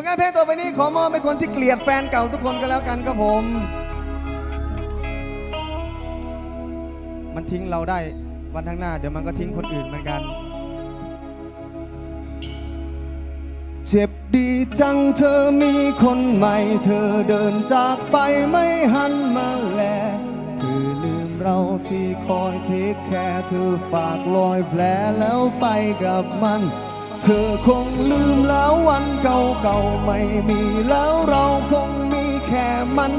ผลงานเพลงต่อไปนี้ขอมอบให้คนที่เกลียดแฟนเก่าทุกคนก็แล้วกันครับผม มันทิ้งเราได้วันข้างหน้า เดี๋ยวมันก็ทิ้งคนอื่นเหมือนกัน เจ็บดีจังเธอมีคนใหม่ เธอเดินจากไปไม่หันมาแล เธอลืมเราที่คอยเทคแคร์เธอฝากรอยแผลแล้วไปกับมัน เธอคงลืมแล้ววันเก่าๆไม่มีแล้วเราคงมีแค่มัน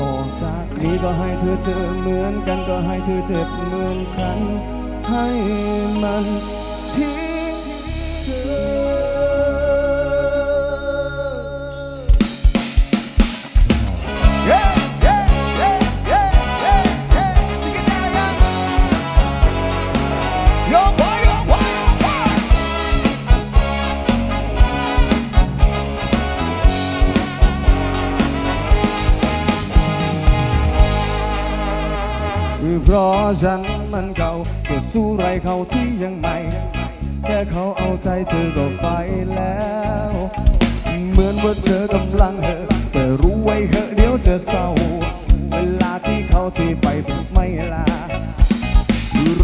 ต่อจากนี้ก็ให้เธอเจอเหมือนกันก็ให้เธอเจ็บเหมือนฉัน ให้มันทิ้ เขาที่ยังใหม่ แค่เขาเอาใจเธอก็ไปแล้ว เหมือนว่าเธอกำลังเหอะแต่รู้ไว้เหอะเดี๋ยวจะเศร้า เวลาที่เขาที่ไปไม่ลา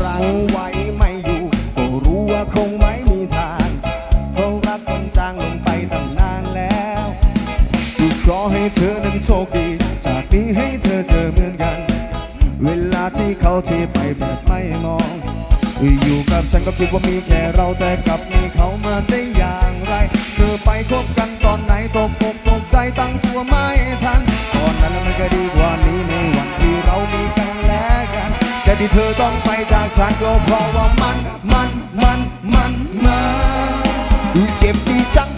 รังไว้ไม่อยู่ก็รู้ว่าคงไม่มีทางเขารักคนจางลงไปตั้งนานแล้วกูขอให้เธอนั้นโชคดี จากนี้ให้เธอเจอเหมือนกัน เวลาที่เขาที่ไปแบบไม่มอง อยู่กับฉันก็คิดว่ามีแค่เราแต่กลับมีเขามาได้อย่างไร เธอไปคบกันตอนไหนตกอกตกใจตั้งตัวไม่ทัน ตอนนั้นมันก็ดีกว่านี้ในวันที่เรามีกันและกัน แต่ที่เธอต้องไปจากฉันก็เพราะว่ามัน มัน มัน มัน มันเจ็บดีจัง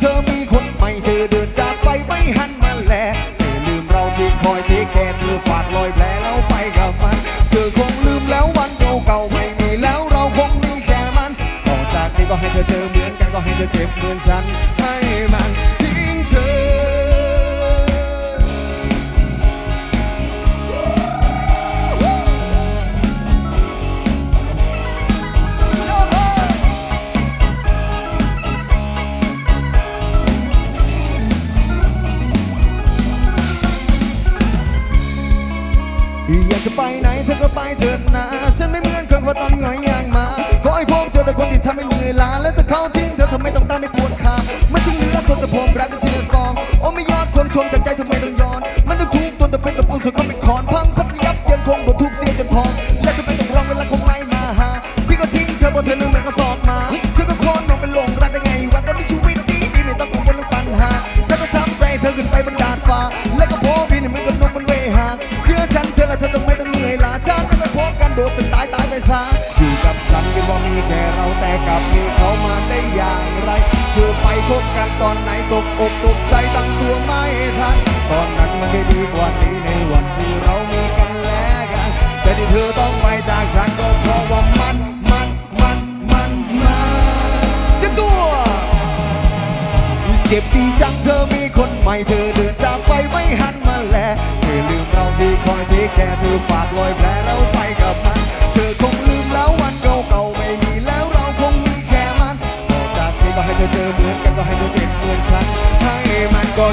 เธอเจอเหมือนกันก็ให้เธอเจ็บเหมือนฉันให้มันทิ้งเธออยากจะไปไหนเธอก็ไปเถิดนะ ฉันไม่เหมือนคนว่าตอนหงอยอย่างมา လာလဲတစ်ခေါက် ว่ามีแค่เราแต่กลับมีเขามาได้อย่างไร เธอไปคบกันตอนไหนตกอกตกใจตั้งตัวไม่ทัน ตอนนั้นมันได้ดีกว่านี้ในวันที่เรามีกันและกัน แต่ที่เธอต้องไปจากฉันก็เพราะว่ามันมันมันมันมันเตัวเจ็บดีจังเธอมีคนใหม่เธอเดินจากไปไม่หันมาแลเธอลืมเราที่คอยที่แค่เธอฝากรอยแผลแล้วไปกับมัน เธอคงลืมแล้ว กนี้ก็ให้เธอเจอเหมือนกันก็ให้เธอเจ็บเหมือนฉันให้มันก็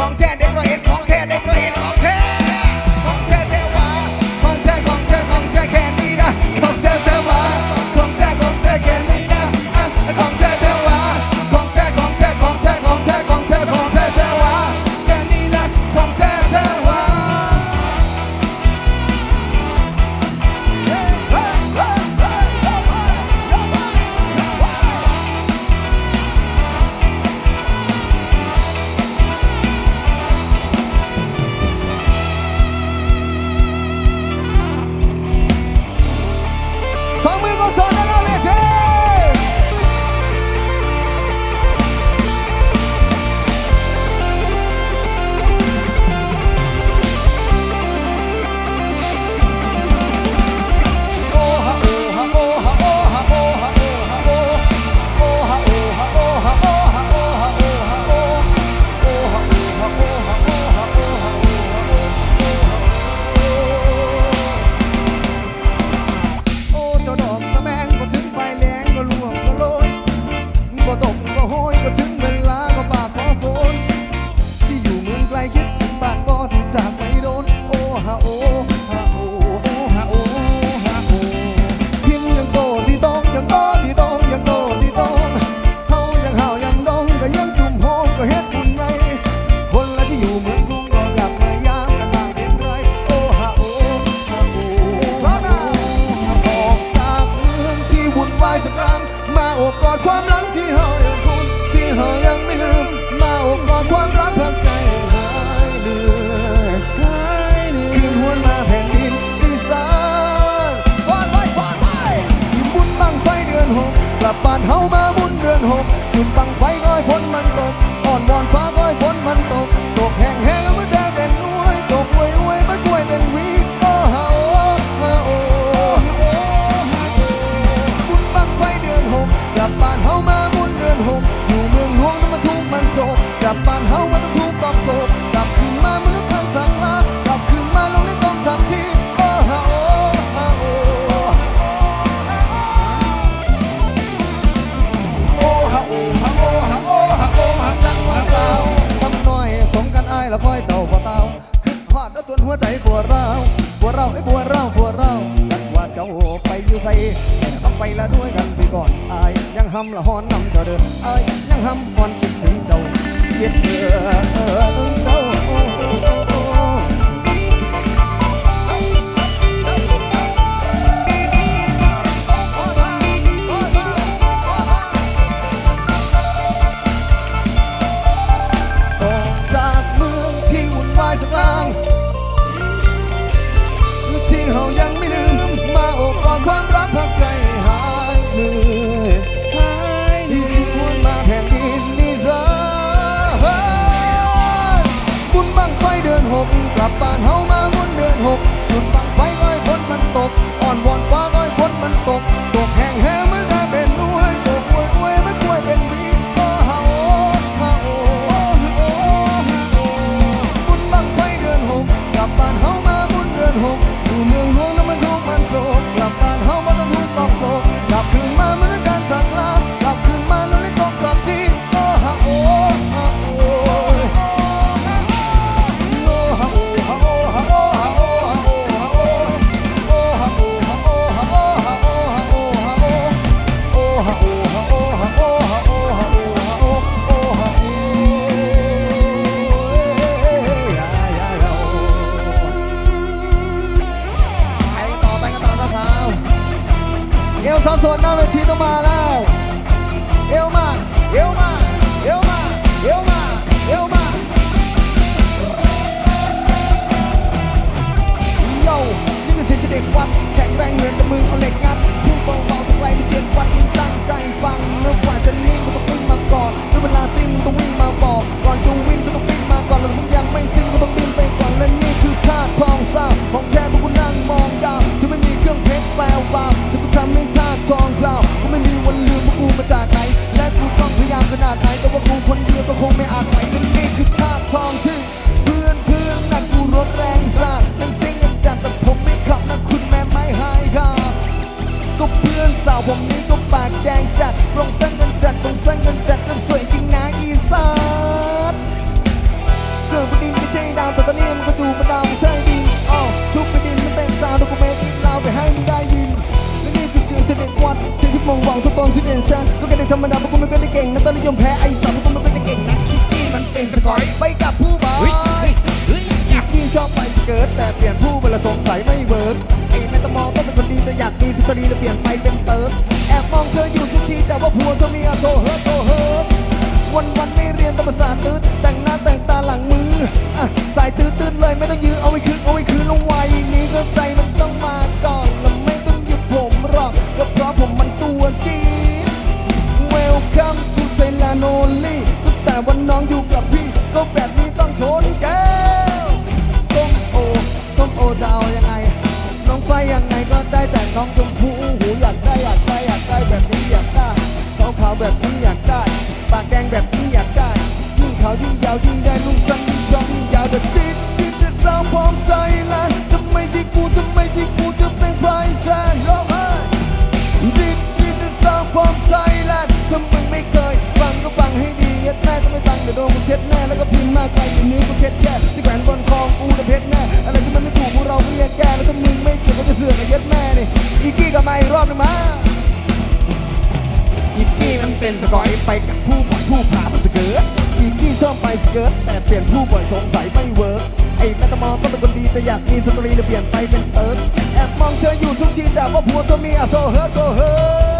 ของแท้เด็กร้อยเอ็ดของแท้เด็กร้อยเอ็ดของ ยฝนมันตกอ่อนวอนฟ้าก้อยฝนมันตก ตกแห้งแห้งมือแดงเป็นนุ้ยตกอวยอวยมันป่วยเป็นวีก็เฮาฮาโอบุญบังไฟเดือนหกกลับบ้านเฮามาบุญเดือนหกอยู่เมืองหลวงต้องมาทุกมันโศกกลับบ้านเฮามาต้องทุกตอกโศก หัวใจปวดร้าวปวดร้าวไอ้ปวดร้าวปวดร้าวจัดวัดเก่าไปอยู่ใส่แต่ต้องไปละด้วยกันไปก่อนอายยังห้ำละหอนนำเจ้าเดินอายยังห้ำหอนคิดถึงเจ้าเกลียดเออเออเจ้า ก่อนจะวิ่ง แต่เปลี่ยนผู้เวลาสงสัยไม่เวิร์กไอ้แม่ตะมองต้องเป็นคนดีแต่อยากมีทุกตดีแล้วเปลี่ยนไปเป็นเติร์กแอบมองเธออยู่ทุกทีแต่ว่าผัวเธอมีอาโซเฮิร์ตโซเฮิร์ตวันวันๆไม่เรียนแต่ภาษาตืดแต่งหน้าแต่งตาหลังมืออะสายตืดตืดเลยไม่ต้องยื้อเอาไว้คืนเอาไว้คืนลงไว้นี้ก็ใจมันต้องมาก่อนแล้วไม่ต้องหยุดผมหรอกก็เพราะผมมันตัวจีด Welcome to Thailand only ตั้งแต่วันน้องอยู่กับพี่ ก็แบบนี้ต้องชนแก ส้มโอจะเอายังไง น้องไฟยังไงก็ได้แต่น้องชมพูหูอยากได้อยากได้อยากได้แบบนี้อยากได้ขาวขาวแบบนี้อยากได้ ปากแดงแบบนี้อยากได้ ยิ่งขาวยิ่งยาวยิ่งได้ลูกสั้นยิ่งชอบยิ่งยาวเด็ดดิดดิดจะสาวพร้อมใจแลนทำไม่ที่กูทำไม่ที่กูจะเป็นใครแทนยอมให้ดิดดิดดิดสร้างความใจแลนด์ถ้ามึงไม่เคย ยัดแม่ถ้าไม่ฟังเดี๋ยวโดนกูเช็ดแน่แล้วก็พิมพ์มากไกลอยู่นิ้วกูเช็ดแย่ที่แขวนบนคองกูจะเพชรแน่อะไรที่มันไม่ถูกพวกเราก็แยกแก้แล้วถ้ามึงไม่เกี่ยวก็จะเสือกกับยัดแม่นี่อีกกี้กับมาอีกรอบหนึงมาอีกกี้มันเป็นสกอยไปกับผู้บ่อยผู้พามันสเกิร์ตอีกกี้ชอบไปสเกิร์ตแต่เปลี่ยนผู้บ่อยสงสัยไม่เวิร์กไอ้แม่ตะมองต้องเป็นคนดีแต่อยากมีสตรีเลยเปลี่ยนไปเป็นเติร์ดแอบมองเธออยู่ทุกทีแต่ว่าผัวเธอมีอะโซเฮิร์ตโซเฮิร์ต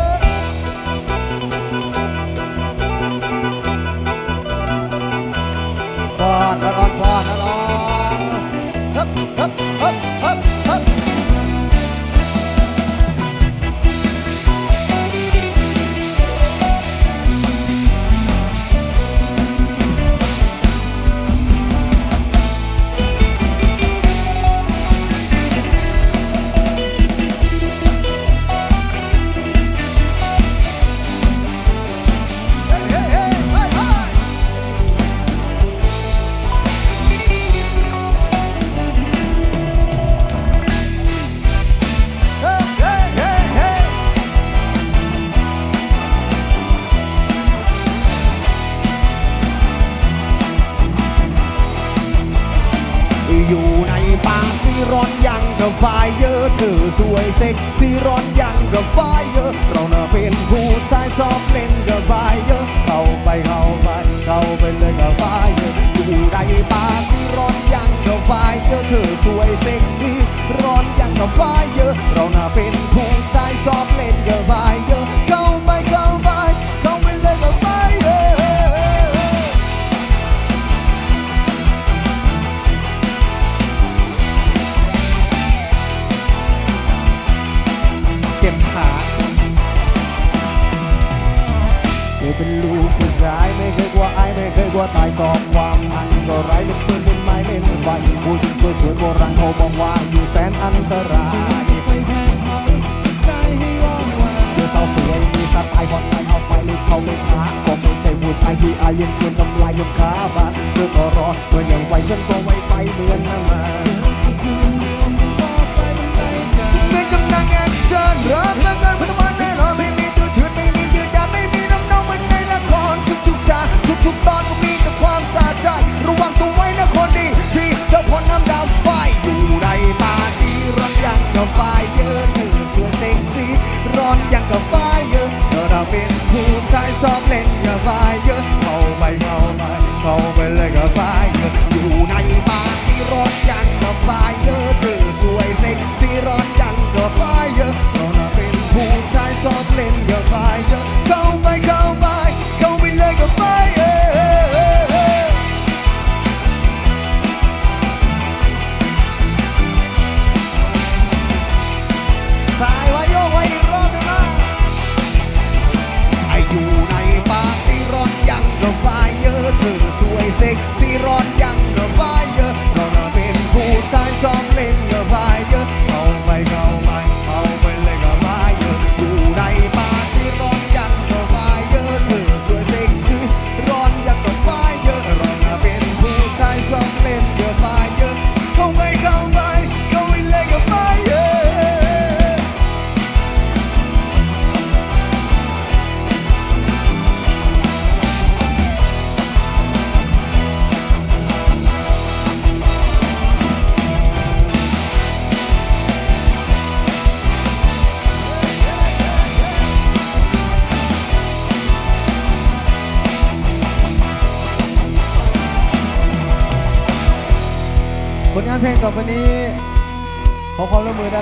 ร้อนยังกับไฟเยอะเธอสวยเซ็กซี่ร้อนยังกับไฟเยอะ เราน่ะเป็นผู้ชายชอบเล่นกับไฟเยอะ เข้าไปเข้าไปเข้าไปเลยกับไฟเยอะอยู่ในปาร์ที่ร้อนยังกับไฟเยอะเธอสวยเซ็กซี่ร้อนยังกับไฟเยอะ เราน่ะเป็นผู้ชายชอบเล่นกับไฟูกผู้ชายไม่เคยกลัวอายไม่เคยกลัวตายสอบความอันก็ไร้เป็นปืนบนไม้เล่นไฟผู้หญิงสวยสวยโบราณเขาบอกว่าอยู่แสนอันตรายเธอสาวสวยมีสไตล์บอลไงเอาไปฟลุกเขาไม่ช้าก็ไม่ใช่ผู้ชายที่อายังควรทำลายยกขาบานเธอก็รอเธอย่างไวฉันก็ไวไฟเหมือนนามาเด็กกำลังแอคชั่นรับแต้วกัน ทุกตอนก็มีแต่ความสาใจ ระวังตัวไว้นะคนดี พี่เจ้าพลน้ำดำไฟอยู่ในปาร์ตี้ร้อนอย่างกับไฟเยอะหนึ่งเพื่อเซ็กซี่ร้อนอย่างกับไฟเยอะเราเป็นผู้ชายชอบเล่น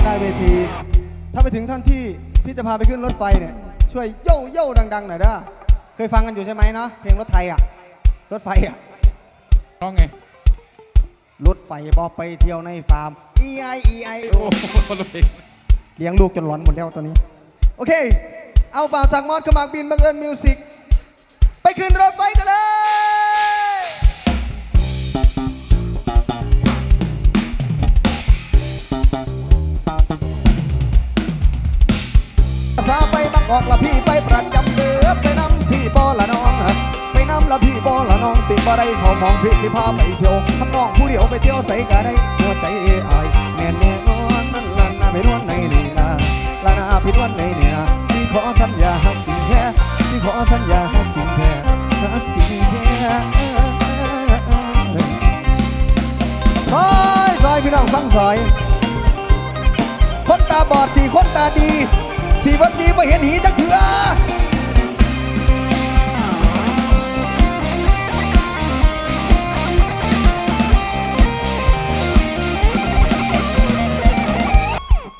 นหน้าเวที ถ้าไปถึงท่านที่พี่จะพาไปขึ้นรถไฟเนี่ย ช่วยโย่โย่ดังๆหน่อยเด้อเคยฟังกันอยู่ใช่ไหมเนาะเพลงรถไทยอะ รถไฟอะร้องไง รถไฟบอไปเที่ยวในฟาร์ม E I E I O โอ้โหคนละเพลงเลี้ยงลูกจนหลอนหมดแล้วตอนนี้ โอเค เอาบ่าวจากมอดขมักบินบังเอิญมิวสิกไปขึ้นรถไฟกันเลย ไปบอกละพี่ไปประจำเดือไปนำที่บอละน้อง ไปนำละพี่บอละน้องสิบ่ได้สองมองพี่สิพาไปเที่ยวทำน้องผู้เดียวไปเที่ยวใส่ก็ได้หัวใจอายแน่แน่นอนนั่นละนาไปนวลในนี่นะละนาพี่นวลในนี่นะพี่ขอสัญญาหักจริงแท้พี่ขอสัญญาหักจริงแท้หักจริงแท้ซอยซอยพี่น้องฟังซอยคนตาบอดสี่คนตาดี สี่วันดีไม่เห็นหีจักเถื่อ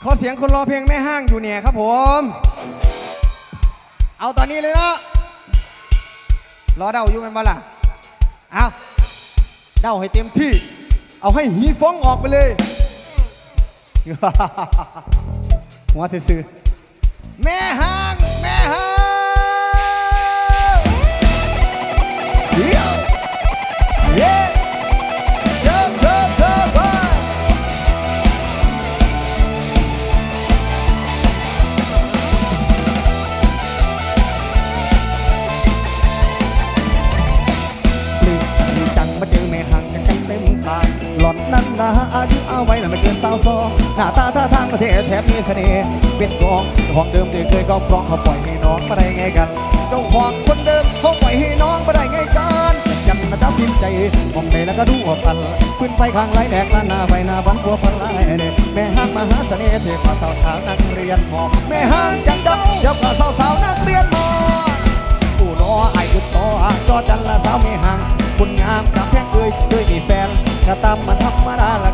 ขอเสียงคนรอเพลงแม่ห้างอยู่เนี่ยครับผม เอาตอนนี้เลยเนาะรอเดาอยู่ไหมนบ่ล่ะเอาเดาให้เต็มที่ เอาให้หีฟ้องออกไปเลยหัวซื่อ แม่ห้างแม่ห้างเดี๋ยวเย้เชิญเชิญเชิญไปลีกดีจังมาเจอแม่ห้างกันจังเต็มตาหลอนนั้นนะอายุเอาไว้น่ะไม่เกินสาวซองหน้าตาท่าทางก็เท่แถมมีเสน่ห์เป็นกองเจ้าของ ครองเขาปล่อยให้น้องมาได้ไงกัน เจ้าของคนเดิมเขาปล่อยให้น้องมาได้ไงกันจังนะจ๊ะพิมพ์ใจมองในแล้วก็ดูว่าปันขึ้นไปข้างไรแดกล้านหน้าไปหน้าบันกัวพันไรเนี่ยแม่ห้างมหาเสน่ห์เทพสาวสาวนักเรียนหมอแม่ห้างจังจังเจ้าก็สาวสาวนักเรียนหมอผู้น้อไอ้คือต่อจอจันละสาวไม่ห่างคุณงามกับแพงเอ้ยเคยมีแฟนก็ตามมันธรรมดาละ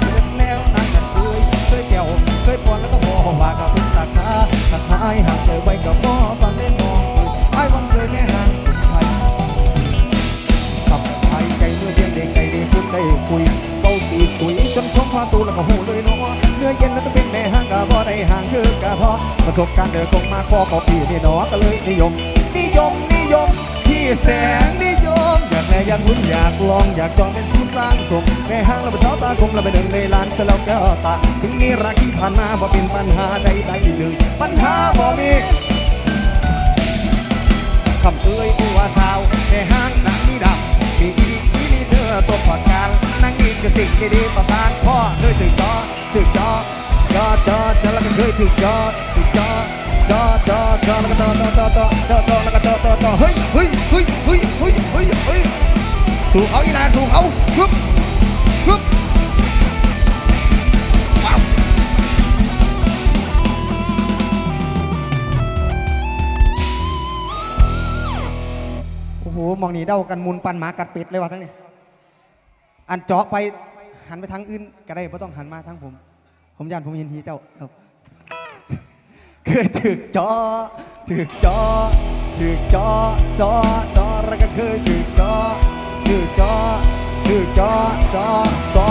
ประสบการณ์เดินคงมาคอของพี่นี่เนาะก็เลยนิยม นิยมนิยมพี่แสงนิยม อยากแม่อยากลุ้นอยากลองอยากจองเป็นผู้สร้างสมแม่ห้างเราเป็นสาวตาคมเราเป็นหนึ่งในล้านก็แล้วก็ตาถึงนี้รักที่ผ่านมาบ่เป็นปัญหาใดๆเลยปัญหาบ่มีคำเอ้ยผู้ว่าสาวแม่ห้างนางมีดำมีอีที่มีเธอสมประการนั่งอีกก็สิ่งดีๆประทานพ่อเคยถึงจอถึงจอจอจอจอแล้วก็เคยถึงจอ จอจอจอจอแล้วก็ต่อต่อต่อต่อต่อต่อแล้วก็ต่อต่อต่อเฮ้ยเฮ้ยเฮ้ยเฮ้ยเฮ้ยเฮ้ยเฮ้ยสู่เขาอีหลานสู่เขาฮึบฮึบว้าวองหนีเด้ากันมุนปันหมากัดเป็ดเลยว่ะทั้งนี้อันเจาะไปหันไปทางอื่นก็ได้ไม่ต้องหันมาทางผม ผมย่านผมเห็นทีเจ้าครับ เคยถึกจอถึกจอถึกจอจอจอแล้วก็เคยถึกจอถึกจอถึกจอจอจอ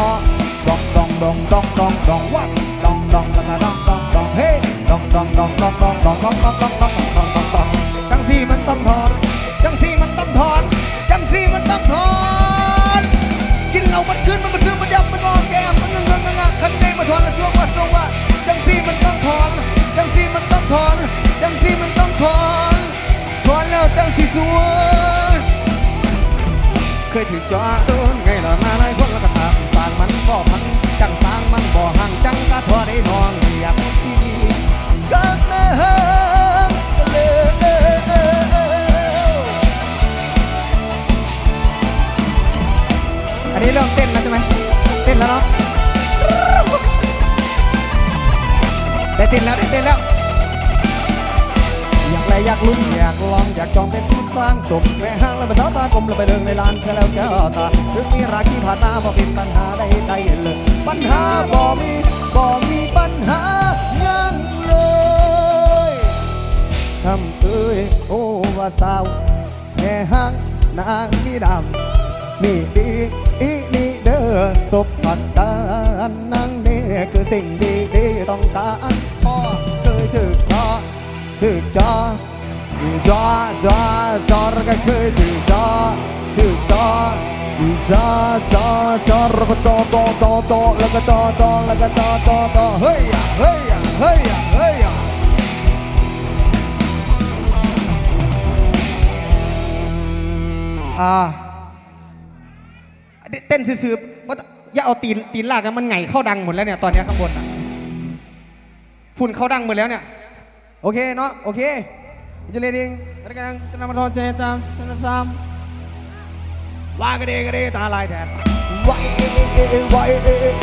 ดองดองดองดองดองดองวัดดองดองแล้วก็ดองดองดองเฮ้ดองดองดองดองดองดองดองดองดองดองดองดองดองดองจังสีมันต้องถอนจังสีมันต้องถอนจังสีมันต้องถอนกินเหล้ามันขึ้นมันมันซึมมันยับมันงอแก้มมันเงงงงะข้างในมันถอนแล้วช่วงว่าช่วงว่าจังสีมันต้องถอน ถอนจังสีมันต้องถอนถอนแล้วจังสีสวยเคยถือจอโดนไงล่ะมาหลายคนแล้วก็ตามสางมันก็พันจังสางมันบ่ห่างจังกะทอได้นองอยากสิดีก็แม่เฮ ล้างสมแม่ห้างแล้วมาสาวตากลมแล้วไปเดินในลานเสียแล้วแก้วตาถึงมีราคีผ่านมาบ่เป็นปัญหาใดใดๆเลย ปัญหาบ่มีบ่มีปัญหายังเลยทำเอ้ยโอ้ว่าสาวแม่ห้างนางมีดำมีดีอีนี่เด้อสบผัดตานนางนี่คือสิ่งดีดีๆต้องการพ่อเคยถึกจอถึกจอ จอจอจอแล้วก็เคยถึกจอถึกจอถึกจอจอจอแล้วก็จอจอจอจอแล้วก็จอจอแล้วก็จอจอจอเฮ้ยเฮ้ยเฮ้ยเฮ้ยอ่าเต้นซื่อๆว่าอย่าเอาตีนตีนลากนะมันไงเข้าดังหมดแล้วเนี่ยตอนเนี้ยข้างบนอะฝุ่นเข้าดังหมดแล้วเนี่ย โอเคเนาะโอเค จะเรียนเองแล้วกันจะนำมาทอนเจตามสนสามว่ากระเดกระเดตาลายแทนว่าเอเอเอเอว่าเอเอ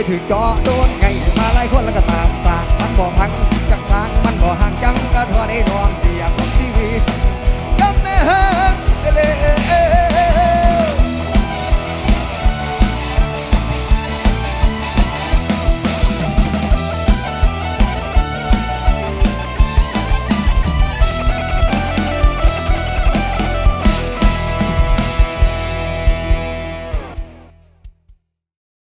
ยแทนเคยถือจอโดนไงมาไล่คนแล้วก็